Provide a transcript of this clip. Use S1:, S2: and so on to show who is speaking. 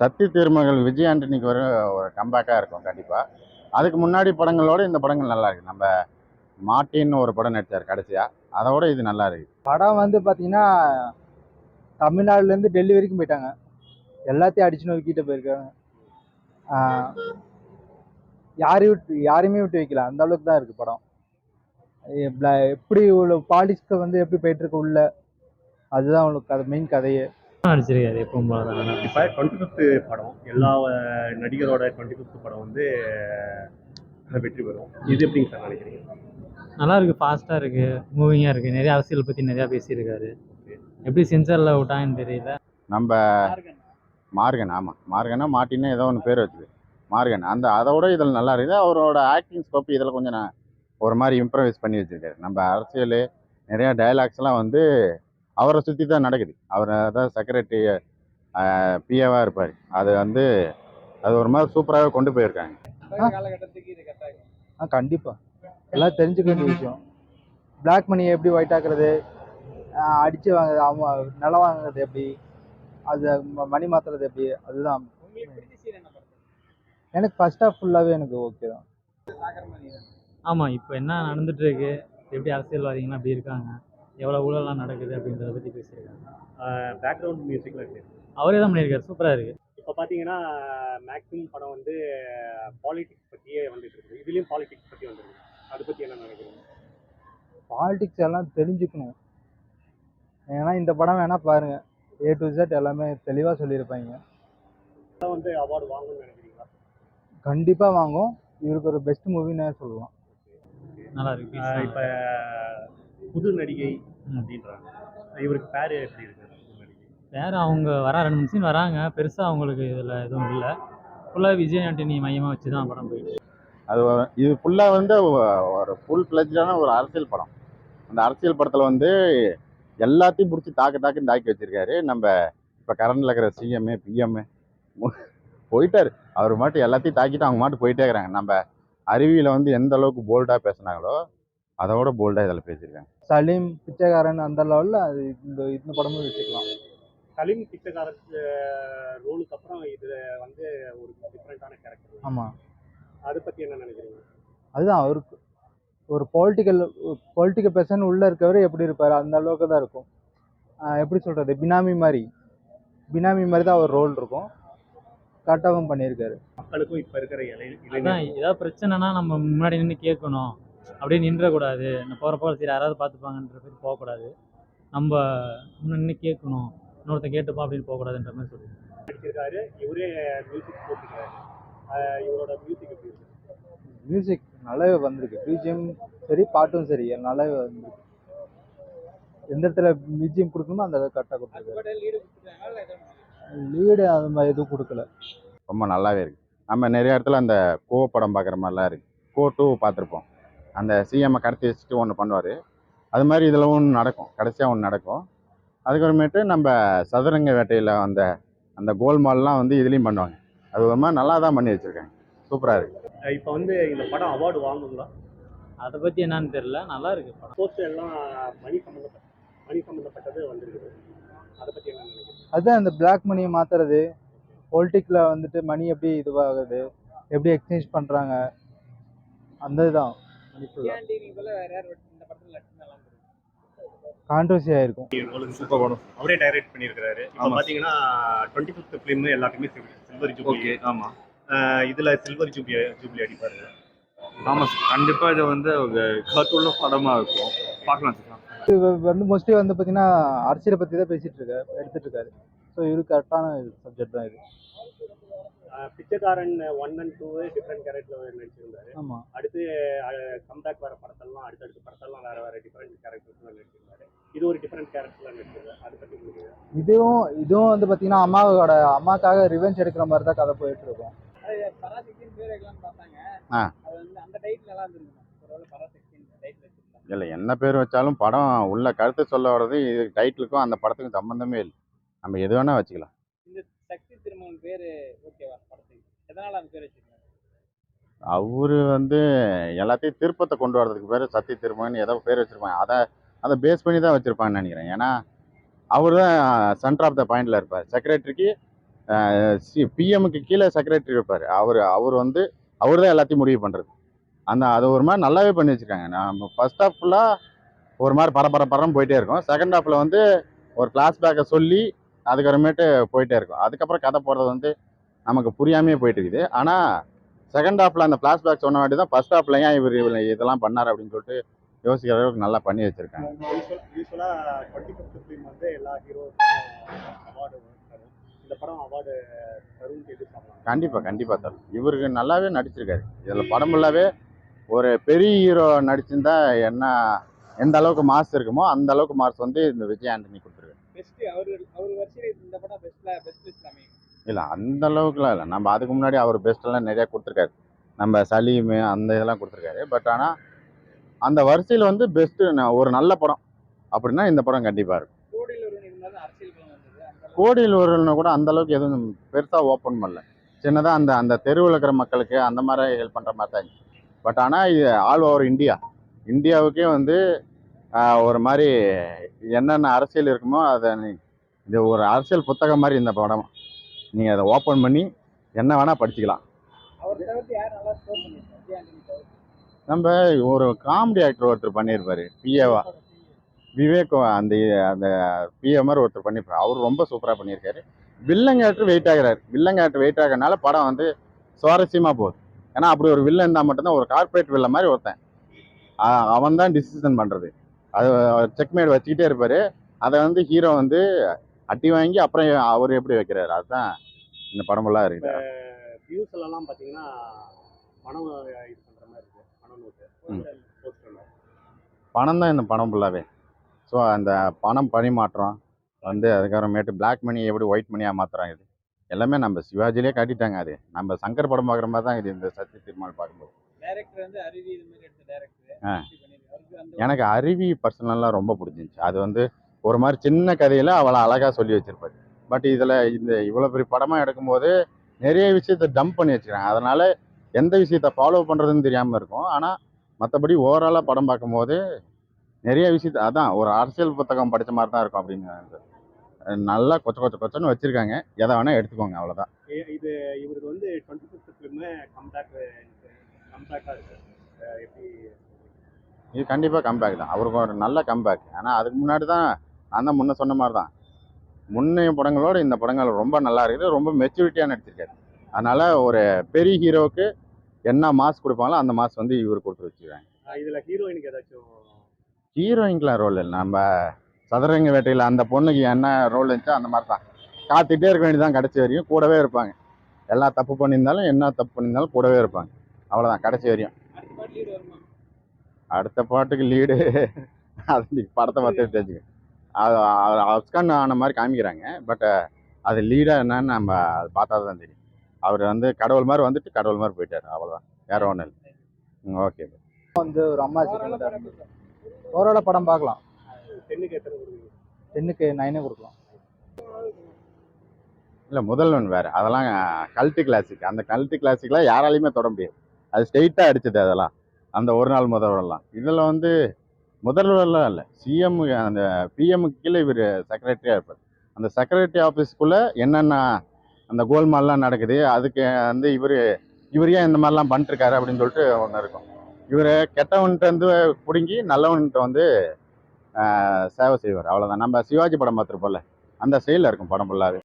S1: சக்தி
S2: திருமகள் விஜய் ஆண்டனிக்கு ஒரு ஒரு கம்பேக்காக இருக்கும் கண்டிப்பாக அதுக்கு முன்னாடி படங்களோட இந்த படங்கள் நல்லா இருக்கு. நம்ம மாட்டின்னு ஒரு படம் நடித்தார் கடைசியாக அதோட இது நல்லா இருக்கு.
S3: படம் வந்து பார்த்தீங்கன்னா தமிழ்நாடுலேருந்து டெல்லி வரைக்கும் போயிட்டாங்க. எல்லாத்தையும் அடிச்சு நொறுக்கிட்டு போயிருக்காங்க. யாரையும் விட்டு யாரையுமே விட்டு வைக்கல. அந்த அளவுக்கு தான் இருக்கு படம். எப்படி உள்ள பாலிடிக்ஸ்க்கு வந்து எப்படி போயிட்டு இருக்கு உள்ள? அதுதான் உங்களுக்கு கதை மெயின் கதையே.
S4: நடிச்சிருக்காரு எப்பவும் போல. தான்
S5: இப்போ டுவெண்ட்டி ஃபிஃப்த் படம் எல்லா நடிகரோட டுவெண்ட்டி ஃபிஃப்த் படம் வந்து வெற்றி பெறும். இது எப்படிங்க சார் நினைக்கிறீங்க?
S4: நல்லா இருக்கு ஃபாஸ்ட்டாக இருக்கு மூவிங்காக இருக்கு. நிறைய அரசியல் பற்றி நிறையா பேசியிருக்காரு. எப்படி சென்சாரில் விட்டாங்கன்னு தெரியல.
S2: நம்ம மார்கன் ஆமாம் மார்கனா மாட்டின்னு ஏதோ ஒன்று பேர் வச்சுது. மார்கன் அந்த அதோட இதில் நல்லா இருக்குது. அவரோட ஆக்டிங் ஸ்கோப் இதில் கொஞ்சம் நான் ஒரு மாதிரி இம்ப்ரவைஸ் பண்ணி வச்சிருக்காரு. நம்ம அரசியல் நிறையா டயலாக்ஸ்லாம் வந்து அவரை சுற்றி தான் நடக்குது. அவர் அதான் செக்ரட்டரி பிஏவாக இருப்பார். அது வந்து அது ஒரு மாதிரி சூப்பராகவே கொண்டு போயிருக்காங்க.
S3: ஆ கண்டிப்பாக எல்லாம் தெரிஞ்சுக்க வேண்டிய விஷயம். பிளாக் மணியை எப்படி ஒயிட் ஆக்குறது? அடிச்சு வாங்குறது அவன் நிலம் வாங்குறது எப்படி? அது ம- மணி மாத்துறது எப்படி? அதுதான். எனக்கு ஃபர்ஸ்ட் ஹாஃப் ஃபுல்லாகவே எனக்கு ஓகே தான்.
S1: தான்.
S4: ஆமாம் இப்போ என்ன நடந்துட்டு இருக்கு? எப்படி அரசியல்வாதிகள்லாம் எப்படி இருக்காங்க? எவ்வளோ ஊழலாம் நடக்குது அப்படின்றத பற்றி பேசியிருக்காங்க.
S5: பேக்ரவுண்ட் மியூசிக்லாம் எப்படி இருக்கு.
S4: அவரே தான் பண்ணியிருக்காரு. சூப்பராக இருக்கு.
S5: இப்போ பார்த்தீங்கன்னா மேக்ஸிமம் படம் வந்து பாலிடிக்ஸ் பற்றியே வந்துட்டு இருக்குது இதுலேயும் பாலிடிக்ஸ் பற்றி வந்துருக்கு அதை பற்றி என்ன நினைக்கிறீங்க?
S3: பாலிடிக்ஸ் எல்லாம் தெரிஞ்சுக்கணும். ஏன்னா இந்த படம் வேணா பாருங்க. ஏ டு Z எல்லாமே தெளிவாக சொல்லியிருப்பாங்க.
S5: படம் வந்து அவார்டு வாங்கணும்னு நினைக்கிறீங்களா?
S3: கண்டிப்பாக வாங்கும் இவருக்கு ஒரு பெஸ்ட் மூவின்னு சொல்லலாம்
S4: நல்லா இருக்கு.
S5: இப்போ புது நடிகை. அப்படின்றாங்க. இவருக்கு பேர் எப்படி இருக்கு?
S4: வேற அவங்க வர ரெண்டு மூணு சீன் வராங்க. பெருசாக அவங்களுக்கு இதில் எதுவும் இல்லை. ஃபுல்லாக விஜய் ஆண்டனி மையமாக வச்சு தான் படம் போயிட்டு
S2: அது இது ஃபுல்லாக வந்து ஒரு ஃபுல் ஃப்ளெஜான ஒரு அரசியல் படம். அந்த அரசியல் படத்தில் வந்து எல்லாத்தையும் பிடிச்சி தாக்கு தாக்குன்னு தாக்கி வச்சிருக்காரு. நம்ம இப்போ கரண்டில் இருக்கிற சிஎம்ஏ பிஎம்ஏ போயிட்டாரு. அவர் மாட்டு எல்லாத்தையும் தாக்கிட்டு அவங்க மாட்டு போயிட்டே இருக்கிறாங்க. நம்ம அருவியில் வந்து எந்த அளவுக்கு போல்டாக பேசுனாங்களோ அதோட போல்டாக இதில் பேசியிருக்காங்க.
S3: சலீம் பிச்சைக்காரன் அந்த லெவலில் அது இந்த இந்த படமும் வச்சுக்கலாம்.
S5: சலீம் பிச்சைக்காரத்து ரோலுக்கு அப்புறம் இது வந்து ஒரு டிஃப்ரெண்ட்டான கேரக்டர்
S3: ஆமாம்
S5: அதை பற்றி என்ன நினைக்கிறீங்க?
S3: அதுதான் அவருக்கு ஒரு பொலிட்டிக்கல் பொலிட்டிக்கல் பர்சன் உள்ளே இருக்கவர் எப்படி இருப்பார் அந்த அளவுக்கு தான் இருக்கும். எப்படி சொல்கிறது பினாமி மாதிரி. பினாமி மாதிரி தான் அவர் ரோல் இருக்கும். கரெக்டாகவும் பண்ணியிருக்காரு.
S5: மக்களுக்கும் இப்போ இருக்கிற
S4: அதான்
S5: இளைஞர்
S4: ஏதாவது பிரச்சனைனா நம்ம முன்னாடி நின்று கேட்கணும். அப்படியே நின்றக்கூடாது. நான் போகிற போகிற சரி யாராவது பார்த்துப்பாங்கன்ற மாதிரி போகக்கூடாது. நம்ம முன்ன நின்று கேட்கணும். இன்னொருத்தன் கேட்டுப்பா அப்படின்னு போகக்கூடாதுன்ற மாதிரி சொல்லி
S5: நடிச்சிருக்காரு. இவரே மியூசிக் போட்டுருக்காரு. ஆஹ் இவரோட மியூசிக் எப்படி இருக்கு?
S3: மியூசிக் நல்லாவே வந்திருக்கு. பிஜிஎம் சரி பாட்டும் சரி நல்லாவே வந்திருக்கு. எந்த இடத்துல பிஜிஎம் கொடுக்கணுமோ அந்த இடத்துல கரெக்டாக
S1: அது
S3: கொடுத்துருக்காரு.
S1: கூட லீடு கொடுத்துருக்காங்களா இல்லை எதுவும்?
S3: லீடு அது மாதிரி எதுவும் கொடுக்கல.
S2: ரொம்ப நல்லாவே இருக்குது நம்ம நிறைய இடத்துல அந்த கோ படம் பார்க்குற மாதிரிலாம் இருக்குது கோ டூ பார்த்துருப்போம். அந்த சிஎம்ஐ கடத்தி வச்சுட்டு ஒன்று பண்ணுவார். அது மாதிரி இதில் ஒன்று நடக்கும். கடைசியாக ஒன்று நடக்கும். அதுக்கப்புறமேட்டு நம்ம சதுரங்க வேட்டையில் அந்த அந்த கோல்மால்லாம் வந்து இதுலேயும் பண்ணுவாங்க. அது ஒரு மாதிரி நல்லா தான் பண்ணி வச்சுருக்காங்க. சூப்பராக இருக்குது
S5: இப்போ வந்து இந்த படம் அவார்டு வாங்குங்களா?
S4: அதை பற்றி என்னன்னு தெரியல. நல்லா இருக்கு படம்.
S5: போஸ்டர் எல்லாம் மணி சம்மந்தப்பட்ட மணி சம்மந்தப்பட்டது வந்திருக்குது. அதை பற்றி என்ன
S3: அதுதான் இந்த பிளாக் மணியை மாத்துறது. பொலிட்டிக்கில் வந்துட்டு மணி எப்படி இதுவாகுது? எப்படி எக்ஸ்சேஞ்ச் பண்ணுறாங்க அந்த இதுதான் கான்ட்ரவர்சி ஆயிருக்கும்.
S5: சூப்பர் படம். அவரே டைரக்ட் பண்ணியிருக்காரு இப்போ. பார்த்தீங்கன்னா டுவெண்ட்டி ஃபிஃப்த் ஃபிலிம் எல்லாத்துக்குமே சில்வர் ஜூப்ளி
S6: ஓகே ஆமா.
S5: இதில் சில்வர் ஜூப்ளி ஜூப்ளி அடிப்பாரு.
S6: ஆமா சார் கண்டிப்பா இது வந்து கருத்துள்ள படமா இருக்கும். பார்க்கலாம் சார்
S3: இது வந்து மோஸ்ட்லி வந்து பார்த்தீங்கன்னா அரசியலை பற்றி தான் பேசிட்டு இருக்காரு எடுத்துட்டு இருக்காரு. ஸோ இது கரெக்டான சப்ஜெக்ட் தான் இது.
S5: Pichaikkaran one and two different character நடிச்சிருந்தாரு.
S3: ஆமாம்
S5: அடுத்து கம்பேக் வர படத்தெல்லாம் அடுத்தடுத்த படத்தெல்லாம் வேற வேற டிஃப்ரெண்ட் கேரக்டர்ஸ் நடிச்சிருந்தாரு. இது ஒரு டிஃப்ரெண்ட் கேரக்டர்ல நடிச்சிருந்தாரு அதை பற்றி உங்களுக்கு
S3: இதுவும் இதுவும் வந்து பார்த்தீங்கன்னா அம்மாவோட அம்மாக்காக ரிவெஞ்ச் எடுக்கிற மாதிரி தான் கதை போயிட்டு இருக்கும்.
S2: இல்லை என்ன பேர் வச்சாலும் படம் உள்ள கருத்து சொல்ல வர்றது இது டைட்டிலுக்கும் அந்த படத்துக்கும் சம்மந்தமே இல்லை. நம்ம எது வேணால் வச்சுக்கலாம்.
S1: சக்தி திருமகன் பேர் ஓகேவா படத்துக்கு. எதனால அந்த பேர் வச்சிருக்காங்க
S2: அவர் வந்து எல்லாத்தையும் திருப்பத்தை கொண்டு வரதுக்கு பேர் சக்தி திருமகன் ஏதோ பேர் வச்சுருப்பாங்க. அதை அதை பேஸ் பண்ணி தான் வச்சுருப்பாங்கன்னு நினைக்கிறேன். ஏன்னா அவர் தான் சென்டர் ஆஃப் த பாயிண்டில் இருப்பார். செக்ரட்டரிக்கு சி பிஎம்க்கு கீழே செக்ரட்டரி இருப்பார். அவர் அவர் வந்து அவர் தான் எல்லாத்தையும் முடிவு பண்ணுறது அந்த அது ஒரு மாதிரி நல்லாவே பண்ணி வச்சுருக்காங்க. நம்ம ஃபர்ஸ்ட் ஹாஃப் ஃபுல்லாக ஒரு மாதிரி பரபர பரம் போயிட்டே இருக்கும். செகண்ட் ஹாஃபில் வந்து ஒரு கிளாஸ் பேக்கை சொல்லி அதுக்கப்புறமேட்டு போயிட்டே இருக்கும். அதுக்கப்புறம் கதை போகிறது வந்து நமக்கு புரியாமையே போயிட்டு இருக்குது. ஆனால் செகண்ட் ஹாஃபில் அந்த ஃப்ளாஷ்பேக் சொன்ன வாட்டி தான் ஃபர்ஸ்ட் ஹாஃபில் ஏன் இவர் இதெல்லாம் பண்ணார் அப்படின்னு சொல்லிட்டு யோசிக்கிற அளவுக்கு நல்லா பண்ணி வச்சுருக்காங்க. கண்டிப்பாக கண்டிப்பாக தரும். இவருக்கு நல்லாவே நடிச்சிருக்காரு. இதில் படம் ஃபுல்லாவே ஒரு பெரிய ஹீரோ நடிச்சிருந்தா என்ன எந்த அளவுக்கு மாஸ் இருக்குமோ அந்த அளவுக்கு மார்க்ஸ் வந்து இந்த விஜய் ஆண்டனி கொடுத்துருக்காரு.
S1: பெஸ்ட் அவர் அவர் வரிசையில் இந்த படம் பெஸ்ட்ல பெஸ்ட் லிஸ்ட் அமையும்.
S2: இல்லை அந்த அளவுக்குலாம் இல்லை. நம்ம அதுக்கு முன்னாடி அவர் பெஸ்ட்டெல்லாம் நிறையா கொடுத்துருக்காரு. நம்ம சலீமு அந்த இதெல்லாம் கொடுத்துருக்காரு. பட் ஆனால் அந்த வரிசையில் வந்து பெஸ்ட்டு ஒரு நல்ல படம். அப்படின்னா இந்த படம் கண்டிப்பாக இருக்கும்.
S1: கோடியில் ஒருவனை
S2: கூட அந்த அளவுக்கு எதுவும் பெருசாக ஓப்பன் பண்ணல. சின்னதாக அந்த அந்த தெருவில் இருக்கிற மக்களுக்கு அந்த மாதிரி ஹெல்ப் பண்ணுற மாதிரி தான் பட் ஆனால் இது ஆல் ஓவர் இந்தியா இந்தியாவுக்கே வந்து ஒரு மாதிரி என்னென்ன அரசியல் இருக்குமோ அதை இது ஒரு அரசியல் புத்தகம் மாதிரி இந்த படம். நீங்கள் அதை ஓப்பன் பண்ணி என்ன வேணால் படிச்சுக்கலாம். நம்ம ஒரு காமெடி ஆக்டர் ஒருத்தர் பண்ணியிருப்பாரு பிஏவா விவேக் அந்த அந்த பிஏ மாதிரி ஒருத்தர் பண்ணியிருப்பாரு. அவர் ரொம்ப சூப்பராக பண்ணியிருக்காரு. வில்லன் கேரக்டர் வெயிட் ஆகுறாரு. வில்லன் கேரக்டர் வெயிட் ஆகிறனால படம் வந்து சுவாரஸ்யமாக போகுது. ஏன்னா அப்படி ஒரு வில்லன் இருந்தால் மட்டும்தான் ஒரு கார்ப்பரேட் வில்லன் மாதிரி ஒருத்தன். அவன் தான் டிசிஷன் பண்ணுறது அது செக்மேட் வச்சுக்கிட்டே இருப்பார். அதை வந்து ஹீரோ வந்து அட்டி வாங்கி அப்புறம் அவர் எப்படி வைக்கிறாரு? அதுதான் இந்த படமெல்லாம் இருக்குது
S5: வியூஸ் எல்லாம் பார்த்தீங்கன்னா பணம் இது பண்ணுற மாதிரி இருக்கு. பணம் நோட்டு. போஸ்டரில்.
S2: பணம் தான் இந்த படம் ஃபுல்லாகவே ஸோ அந்த பணம் பரிமாற்றம் வந்து அதுக்கப்புறமேட்டு பிளாக் மணி எப்படி ஒயிட் மணியாக மாற்றுறாங்க இது? எல்லாமே நம்ம சிவாஜிலே காட்டிட்டாங்க அது. நம்ம சங்கர் படம் பார்க்குற மாதிரி தான் இது இந்த சத்ய திருமால் பார்க்கும்போது.
S1: டைரக்டர் வந்து அருவி இது மாதிரி எடுத்த டைரக்டர்
S2: எனக்கு அருவி பர்சனலாக ரொம்ப பிடிச்சிருந்துச்சு. அது வந்து ஒரு மாதிரி சின்ன கதையில் அவளை அழகாக சொல்லி வச்சிருப்பாரு. பட் இதில் இந்த இவ்வளோ பெரிய படமாக எடுக்கும்போது நிறைய விஷயத்த டம்ப் பண்ணி வச்சுக்கிறாங்க. அதனால எந்த விஷயத்த ஃபாலோ பண்ணுறதுன்னு தெரியாமல் இருக்கும். ஆனால் மற்றபடி ஓவராலாக படம் பார்க்கும்போது நிறைய விஷயத்த அதான் ஒரு அரசியல் புத்தகம் படித்த மாதிரி தான் இருக்கும் அப்படின்னு நல்லா கொச்ச கொச்ச கொச்சன்னு வச்சுருக்காங்க. எதை வேணால் எடுத்துக்கோங்க அவ்வளோதான்
S5: இது இவருக்கு வந்து டுவெண்ட்டி ஃபிஃப்த் ஃபிலிமு கம்பேக் கம்பேக்காக இருக்கு. அஹ் எப்படி
S2: இது கண்டிப்பாக கம்பேக் தான். அவருக்கு ஒரு நல்ல கம்பேக் ஆனால் அதுக்கு முன்னாடி தான் நான் தான் முன்ன சொன்ன மாதிரி தான். முன்னைய படங்களோட இந்த படங்கள் ரொம்ப நல்லா இருக்குது. ரொம்ப மெச்சூரிட்டியாக நடிச்சிருக்காரு. அதனால் ஒரு பெரிய ஹீரோவுக்கு என்ன மாஸ் கொடுப்பாங்களோ அந்த மாஸ் வந்து இவர் கொடுத்து வச்சுருக்காங்க.
S5: அஹ் இதுல ஹீரோயினுக்கு ஏதாச்சும்
S2: ஹீரோயின்க்கெலாம் ரோல் இல்லை. நம்ம சதுரங்க வேட்டையில் அந்த பொண்ணுக்கு என்ன ரோல் இருந்துச்சோ அந்த மாதிரி தான். காத்துக்கிட்டே இருக்க வேண்டியதான் கடைசி வரையும். கூடவே இருப்பாங்க. எல்லா தப்பு பண்ணியிருந்தாலும் என்ன தப்பு பண்ணியிருந்தாலும் கூடவே இருப்பாங்க. அவ்வளோதான் கடைசி வரையும்.
S1: அடுத்த பாட்டு
S2: பாட்டுக்கு லீடு அது நீ படத்தை பார்த்து தெரிஞ்சுக்க. அது அப்ஸ்கான் ஆன மாதிரி காமிக்கிறாங்க. பட் அது லீடாக என்னன்னு நம்ம அது பார்த்தா தான் தெரியும். அவர் வந்து கடவுள் மாதிரி வந்துட்டு கடவுள் மாதிரி போயிட்டாரு. அவ்வளோதான் வேற ஒன்றும் இல்லை. ஓகே
S3: வந்து ஒரு அம்மா
S1: ஓவராலா படம்.
S3: பார்க்கலாம்.
S5: டென்னுக்கு
S3: நைனே கொடுக்கலாம்.
S2: இல்லை முதல்வன் வேறு. அதெல்லாம் கல்ட்டு கிளாசிக் அந்த கல்ட்டு கிளாசிக்லாம் யாராலையுமே தொட முடியாது. அது ஸ்ட்ரெயிட்டாக அடிச்சது அதெல்லாம். அந்த ஒரு நாள் முதல்வரெல்லாம் இதில் வந்து முதல்வரெல்லாம் இல்லை. சிஎம் அந்த பிஎம்க்கு கீழே இவர் செக்ரட்டரியாக இருப்பார். அந்த செக்ரட்டரி ஆஃபீஸ்க்குள்ளே என்னென்ன அந்த கோல்மால்லாம் நடக்குது அதுக்கு வந்து இவர் இவர் ஏன் இந்த மாதிரிலாம் பண்ணிட்டுருக்காரு அப்படின்னு சொல்லிட்டு ஒன்று இருக்கும். இவர் கெட்டவன்கிட்ட வந்து பிடுங்கி நல்லவன்கிட்ட வந்து சேவை செய்வார். அவ்வளோதான் நம்ம சிவாஜி படம் பார்த்துருப்போம்ல. அந்த ஸ்டைலில் இருக்கும் படம் ஃபுல்லாகவே